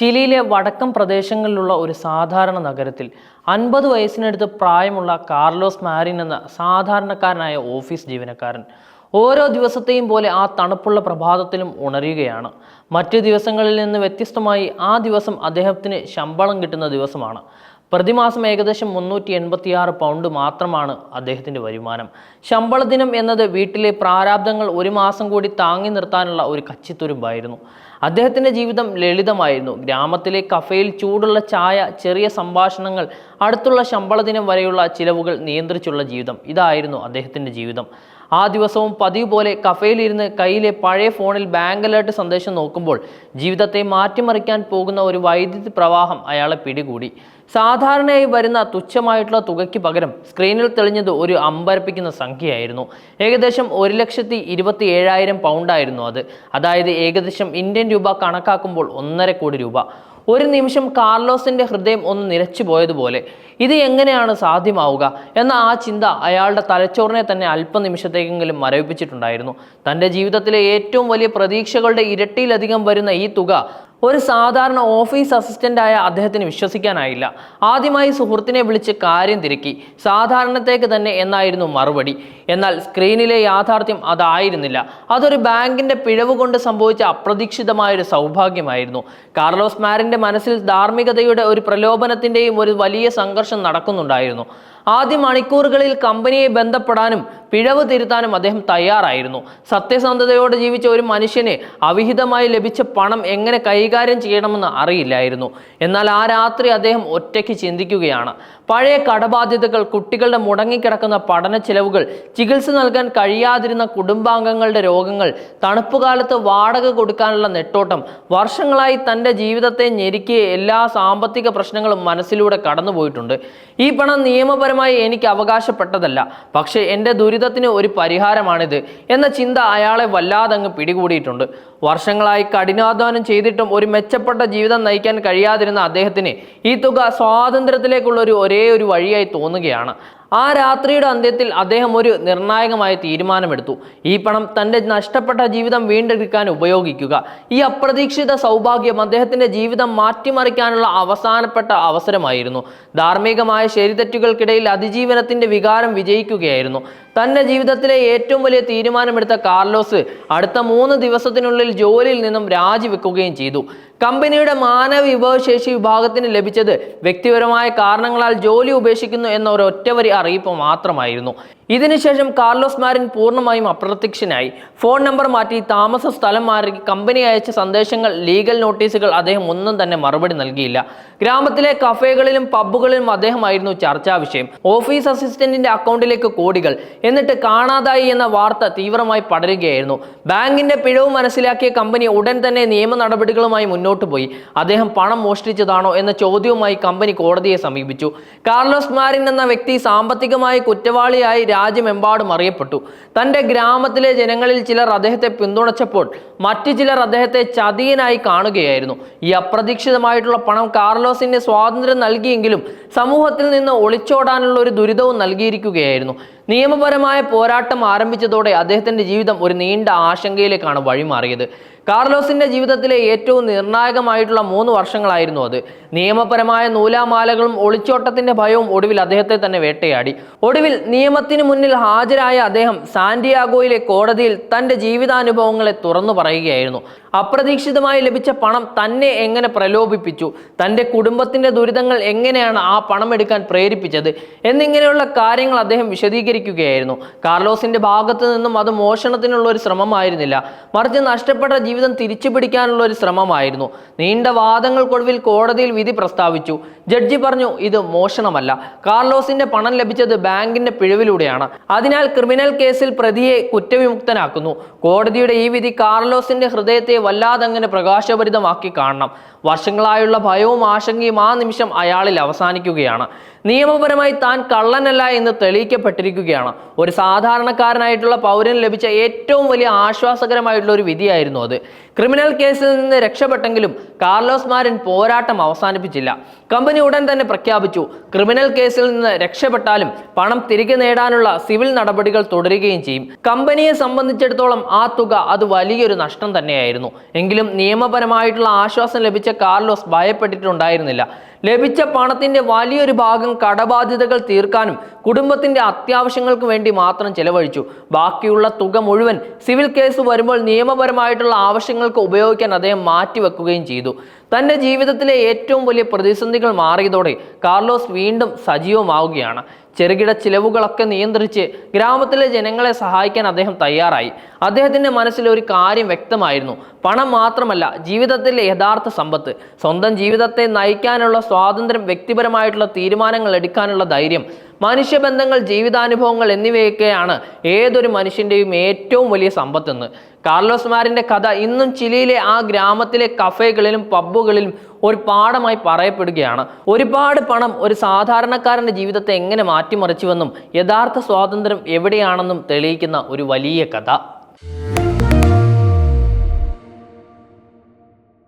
ചിലിയിലെ വടക്കൻ പ്രദേശങ്ങളിലുള്ള ഒരു സാധാരണ നഗരത്തിൽ അൻപത് വയസ്സിനടുത്ത് പ്രായമുള്ള കാർലോസ് മാരിൻ എന്ന സാധാരണക്കാരനായ ഓഫീസ് ജീവനക്കാരൻ ഓരോ ദിവസത്തെയും പോലെ ആ തണുപ്പുള്ള പ്രഭാതത്തിലും ഉണരുകയാണ്. മറ്റ് ദിവസങ്ങളിൽ നിന്ന് വ്യത്യസ്തമായി ആ ദിവസം അദ്ദേഹത്തിന് ശമ്പളം കിട്ടുന്ന ദിവസമാണ്. പ്രതിമാസം ഏകദേശം മുന്നൂറ്റി എൺപത്തിയാറ് പൗണ്ട് മാത്രമാണ് അദ്ദേഹത്തിന്റെ വരുമാനം. ശമ്പള ദിനം എന്നത് വീട്ടിലെ പ്രാരാബ്ദങ്ങൾ ഒരു മാസം കൂടി താങ്ങി നിർത്താനുള്ള ഒരു കച്ചിത്തുരുമ്പായിരുന്നു. അദ്ദേഹത്തിന്റെ ജീവിതം ലളിതമായിരുന്നു. ഗ്രാമത്തിലെ കഫയിൽ ചൂടുള്ള ചായ ചെറിയ സംഭാഷണങ്ങൾ അടുത്തുള്ള ശമ്പള ദിനം വരെയുള്ള ചിലവുകൾ നിയന്ത്രിച്ചുള്ള ജീവിതം. ഇതായിരുന്നു അദ്ദേഹത്തിന്റെ ജീവിതം. ആ ദിവസവും പതിവ് പോലെ കഫേയിലിരുന്ന് കയ്യിലെ പഴയ ഫോണിൽ ബാങ്ക് അലേർട്ട് സന്ദേശം നോക്കുമ്പോൾ ജീവിതത്തെ മാറ്റിമറിക്കാൻ പോകുന്ന ഒരു വൈദ്യുതി പ്രവാഹം അയാളെ പിടികൂടി. സാധാരണയായി വരുന്ന തുച്ഛമായിട്ടുള്ള തുകയ്ക്ക് പകരം സ്ക്രീനിൽ തെളിഞ്ഞത് ഒരു അമ്പരപ്പിക്കുന്ന സംഖ്യയായിരുന്നു. ഏകദേശം ഒരു ലക്ഷത്തി ഇരുപത്തി ഏഴായിരം പൗണ്ടായിരുന്നു അത്. അതായത് ഏകദേശം ഇന്ത്യൻ രൂപ കണക്കാക്കുമ്പോൾ ഒന്നര കോടി രൂപ. ഒരു നിമിഷം കാർലോസിന്റെ ഹൃദയം ഒന്ന് നിരച്ചു പോയതുപോലെ ഇത് എങ്ങനെയാണ് സാധ്യമാവുക എന്ന ആ ചിന്ത അയാളുടെ തലച്ചോറിനെ തന്നെ അല്പനിമിഷത്തേക്കെങ്കിലും മരവിപ്പിച്ചിട്ടുണ്ടായിരുന്നു. തന്റെ ജീവിതത്തിലെ ഏറ്റവും വലിയ പ്രതീക്ഷകളുടെ ഇരട്ടിയിലധികം വരുന്ന ഈ തുക ഒരു സാധാരണ ഓഫീസ് അസിസ്റ്റന്റായ അദ്ദേഹത്തിന് വിശ്വസിക്കാനായില്ല. ആദ്യമായി സുഹൃത്തിനെ വിളിച്ച് കാര്യം തിരക്കി. സാധാരണത്തേക്ക് തന്നെ എന്നായിരുന്നു മറുപടി. എന്നാൽ സ്ക്രീനിലെ യാഥാർത്ഥ്യം അതായിരുന്നില്ല. അതൊരു ബാങ്കിന്റെ പിഴവ് കൊണ്ട് സംഭവിച്ച അപ്രതീക്ഷിതമായൊരു സൗഭാഗ്യമായിരുന്നു. കാർലോസ് മാരിന്റെ മനസ്സിൽ ധാർമ്മികതയുടെ ഒരു പ്രലോഭനത്തിന്റെയും ഒരു വലിയ സംഘർഷം നടക്കുന്നുണ്ടായിരുന്നു. ആദ്യ മണിക്കൂറുകളിൽ കമ്പനിയെ ബന്ധപ്പെടാനും പിഴവ് തിരുത്താനും അദ്ദേഹം തയ്യാറായിരുന്നു. സത്യസന്ധതയോടെ ജീവിച്ച ഒരു മനുഷ്യന് അവിഹിതമായി ലഭിച്ച പണം എങ്ങനെ കൈകാര്യം ചെയ്യണമെന്ന് അറിയില്ലായിരുന്നു. എന്നാൽ ആ രാത്രി അദ്ദേഹം ഒറ്റയ്ക്ക് ചിന്തിക്കുകയാണ്. പഴയ കടബാധ്യതകൾ കുട്ടികളുടെ മുടങ്ങിക്കിടക്കുന്ന പഠന ചിലവുകൾ ചികിത്സ നൽകാൻ കഴിയാതിരുന്ന കുടുംബാംഗങ്ങളുടെ രോഗങ്ങൾ തണുപ്പുകാലത്ത് വാടക കൊടുക്കാനുള്ള നെട്ടോട്ടം വർഷങ്ങളായി തന്റെ ജീവിതത്തെ ഞെരുക്കിയ എല്ലാ സാമ്പത്തിക പ്രശ്നങ്ങളും മനസ്സിലൂടെ കടന്നുപോയിട്ടുണ്ട്. ഈ പണം നിയമപരമായി എനിക്ക് അവകാശപ്പെട്ടതല്ല പക്ഷേ എന്റെ ദുരിതത്തിന് ഒരു പരിഹാരമാണിത് എന്ന ചിന്ത അയാളെ വല്ലാതങ്ങ് പിടികൂടിയിട്ടുണ്ട്. വർഷങ്ങളായി കഠിനാധ്വാനം ചെയ്തിട്ടും ഒരു മെച്ചപ്പെട്ട ജീവിതം നയിക്കാൻ കഴിയാതിരുന്ന അദ്ദേഹത്തിന് ഈ തുക സ്വാതന്ത്ര്യത്തിലേക്കുള്ള ഒരു ഒരേ ഒരു വഴിയായി തോന്നുകയാണ്. ആ രാത്രിയുടെ അന്ത്യത്തിൽ അദ്ദേഹം ഒരു നിർണായകമായ തീരുമാനമെടുത്തു. ഈ പണം തന്റെ നഷ്ടപ്പെട്ട ജീവിതം വീണ്ടെടുക്കാൻ ഉപയോഗിക്കുക. ഈ അപ്രതീക്ഷിത സൗഭാഗ്യം അദ്ദേഹത്തിന്റെ ജീവിതം മാറ്റിമറിക്കാനുള്ള അവസാനപ്പെട്ട അവസരമായിരുന്നു. ധാർമ്മികമായ ശരിതെറ്റുകൾക്കിടയിൽ അതിജീവനത്തിന്റെ വികാരം വിജയിക്കുകയായിരുന്നു. തന്റെ ജീവിതത്തിലെ ഏറ്റവും വലിയ തീരുമാനമെടുത്ത കാർലോസ് അടുത്ത മൂന്ന് ദിവസത്തിനുള്ളിൽ ജോലിയിൽ നിന്നും രാജിവെക്കുകയും ചെയ്തു. കമ്പനിയുടെ മാനവ വിഭവശേഷി വിഭാഗത്തിന് ലഭിച്ചത് വ്യക്തിപരമായ കാരണങ്ങളാൽ ജോലി ഉപേക്ഷിക്കുന്നു എന്ന ഒരു ഒറ്റവരി അറിയിപ്പ് മാത്രമായിരുന്നു. ഇതിനുശേഷം കാർലോസ് മാരിൻ പൂർണമായും അപ്രത്യക്ഷനായി. ഫോൺ നമ്പർ മാറ്റി താമസ സ്ഥലം മാറി കമ്പനി അയച്ച സന്ദേശങ്ങൾ ലീഗൽ നോട്ടീസുകൾ അദ്ദേഹം ഒന്നും തന്നെ മറുപടി നൽകിയില്ല. ഗ്രാമത്തിലെ കഫേകളിലും പബ്ബുകളിലും അദ്ദേഹമായിരുന്നു ചർച്ചാ വിഷയം. ഓഫീസ് അസിസ്റ്റന്റിന്റെ അക്കൗണ്ടിലേക്ക് കോടികൾ. എന്നിട്ട് കാണാതായി എന്ന വാർത്ത തീവ്രമായി പടരുകയായിരുന്നു. ബാങ്കിന്റെ പിഴവ് മനസ്സിലാക്കിയ കമ്പനി ഉടൻ തന്നെ നിയമ നടപടികളുമായി മുന്നോട്ട് പോയി. അദ്ദേഹം പണം മോഷ്ടിച്ചതാണോ എന്ന ചോദ്യവുമായി കമ്പനി കോടതിയെ സമീപിച്ചു. കാർലോസ് മാരിൻ എന്ന വ്യക്തി സാമ്പത്തികമായി കുറ്റവാളിയായി രാജ്യമെമ്പാടും അറിയപ്പെട്ടു. തന്റെ ഗ്രാമത്തിലെ ജനങ്ങളിൽ ചിലർ അദ്ദേഹത്തെ പിന്തുണച്ചപ്പോൾ മറ്റു ചിലർ അദ്ദേഹത്തെ ചതിയനായി കാണുകയായിരുന്നു. ഈ അപ്രതീക്ഷിതമായിട്ടുള്ള പണം കാർലോസിന് സ്വാതന്ത്ര്യം നൽകിയെങ്കിലും സമൂഹത്തിൽ നിന്ന് ഒളിച്ചോടാനുള്ള ഒരു ദുരിതവും നൽകിയിരിക്കുകയായിരുന്നു. നിയമപരമായ പോരാട്ടം ആരംഭിച്ചതോടെ അദ്ദേഹത്തിന്റെ ജീവിതം ഒരു നീണ്ട ആശങ്കയിലേക്കാണ് വഴിമാറിയത്. കാർലോസിന്റെ ജീവിതത്തിലെ ഏറ്റവും നിർണായകമായിട്ടുള്ള മൂന്ന് വർഷങ്ങളായിരുന്നു അത്. നിയമപരമായ നൂലാമാലകളും ഒളിച്ചോട്ടത്തിന്റെ ഭയവും ഒടുവിൽ അദ്ദേഹത്തെ തന്നെ വേട്ടയാടി. ഒടുവിൽ നിയമത്തിന് മുന്നിൽ ഹാജരായ അദ്ദേഹം സാന്റിയാഗോയിലെ കോടതിയിൽ തന്റെ ജീവിതാനുഭവങ്ങളെ തുറന്നു പറയുകയായിരുന്നു. അപ്രതീക്ഷിതമായി ലഭിച്ച പണം തന്നെ എങ്ങനെ പ്രലോഭിപ്പിച്ചു? തന്റെ കുടുംബത്തിന്റെ ദുരിതങ്ങൾ എങ്ങനെയാണ് ആ പണം എടുക്കാൻ പ്രേരിപ്പിച്ചത്? എന്നിങ്ങനെയുള്ള കാര്യങ്ങൾ അദ്ദേഹം വിശദീകരിക്കുകയായിരുന്നു. കാർലോസിന്റെ ഭാഗത്തു നിന്നും അത് മോഷണത്തിനുള്ള ഒരു ശ്രമമായിരുന്നില്ല. മറിച്ച് നഷ്ടപ്പെട്ട ജീവിതം തിരിച്ചു പിടിക്കാനുള്ള ഒരു ശ്രമമായിരുന്നു. നീണ്ട വാദങ്ങൾക്കൊടുവിൽ കോടതിയിൽ വിധി പ്രസ്താവിച്ചു. ജഡ്ജി പറഞ്ഞു ഇത് മോഷണമല്ല. കാർലോസിന്റെ പണം ലഭിച്ചത് ബാങ്കിന്റെ പിഴവിലൂടെയാണ്. അതിനാൽ ക്രിമിനൽ കേസിൽ പ്രതിയെ കുറ്റവിമുക്തനാക്കുന്നു. കോടതിയുടെ ഈ വിധി കാർലോസിന്റെ ഹൃദയത്തെ വല്ലാതങ്ങനെ പ്രകാശഭരിതമാക്കി കാണണം. വർഷങ്ങളായുള്ള ഭയവും ആശങ്കയും ആ നിമിഷം അയാളിൽ അവസാനിക്കുകയാണ്. നിയമപരമായി താൻ കള്ളനല്ല എന്ന് തെളിയിക്കപ്പെട്ടിരിക്കുകയാണ്. ഒരു സാധാരണക്കാരനായിട്ടുള്ള പൗരന് ലഭിച്ച ഏറ്റവും വലിയ ആശ്വാസകരമായിട്ടുള്ള ഒരു വിധിയായിരുന്നു അത്. ക്രിമിനൽ കേസിൽ നിന്ന് രക്ഷപ്പെട്ടെങ്കിലും കാർലോസ് മാരൻ പോരാട്ടം അവസാനിപ്പിച്ചില്ല. കമ്പനി ഉടൻ തന്നെ പ്രഖ്യാപിച്ചു ക്രിമിനൽ കേസിൽ നിന്ന് രക്ഷപ്പെട്ടാലും പണം തിരികെ നേടാനുള്ള സിവിൽ നടപടികൾ തുടരുകയും ചെയ്യും. കമ്പനിയെ സംബന്ധിച്ചിടത്തോളം ആ തുക അത് വലിയൊരു നഷ്ടം തന്നെയായിരുന്നു. എങ്കിലും നിയമപരമായിട്ടുള്ള ആശ്വാസം ലഭിച്ച കാർലോസ് ഭയപ്പെട്ടിട്ടുണ്ടായിരുന്നില്ല. ലഭിച്ച പണത്തിന്റെ വലിയൊരു ഭാഗം കടബാധ്യതകൾ തീർക്കാനും കുടുംബത്തിന്റെ അത്യാവശ്യങ്ങൾക്ക് വേണ്ടി മാത്രം ചെലവഴിച്ചു. ബാക്കിയുള്ള തുക മുഴുവൻ സിവിൽ കേസ് വരുമ്പോൾ നിയമപരമായിട്ടുള്ള ആവശ്യങ്ങൾക്ക് ഉപയോഗിക്കാൻ അദ്ദേഹം മാറ്റിവെക്കുകയും ചെയ്തു. തന്റെ ജീവിതത്തിലെ ഏറ്റവും വലിയ പ്രതിസന്ധികൾ മാറിയതോടെ കാർലോസ് വീണ്ടും സജീവമാവുകയാണ്. ചെറുകിട ചിലവുകളൊക്കെ നിയന്ത്രിച്ച് ഗ്രാമത്തിലെ ജനങ്ങളെ സഹായിക്കാൻ അദ്ദേഹം തയ്യാറായി. അദ്ദേഹത്തിന്റെ മനസ്സിൽ ഒരു കാര്യം വ്യക്തമായിരുന്നു. പണം മാത്രമല്ല ജീവിതത്തിലെ യഥാർത്ഥ സമ്പത്ത്. സ്വന്തം ജീവിതത്തെ നയിക്കാനുള്ള സ്വാതന്ത്ര്യം വ്യക്തിപരമായിട്ടുള്ള തീരുമാനങ്ങൾ എടുക്കാനുള്ള ധൈര്യം. മനുഷ്യബന്ധങ്ങൾ ജീവിതാനുഭവങ്ങൾ എന്നിവയൊക്കെയാണ് ഏതൊരു മനുഷ്യന്റെയും ഏറ്റവും വലിയ സമ്പത്തെന്ന്. കാർലോസ് മാരിന്റെ കഥ ഇന്നും ചിലിയിലെ ആ ഗ്രാമത്തിലെ കഫേകളിലും പബ്ബുകളിലും ഒരു പാഠമായി പറയപ്പെടുകയാണ്. ഒരുപാട് പണം ഒരു സാധാരണക്കാരന്റെ ജീവിതത്തെ എങ്ങനെ മാറ്റിമറിച്ചുവെന്നും യഥാർത്ഥ സ്വാതന്ത്ര്യം എവിടെയാണെന്നും തെളിയിക്കുന്ന ഒരു വലിയ കഥ.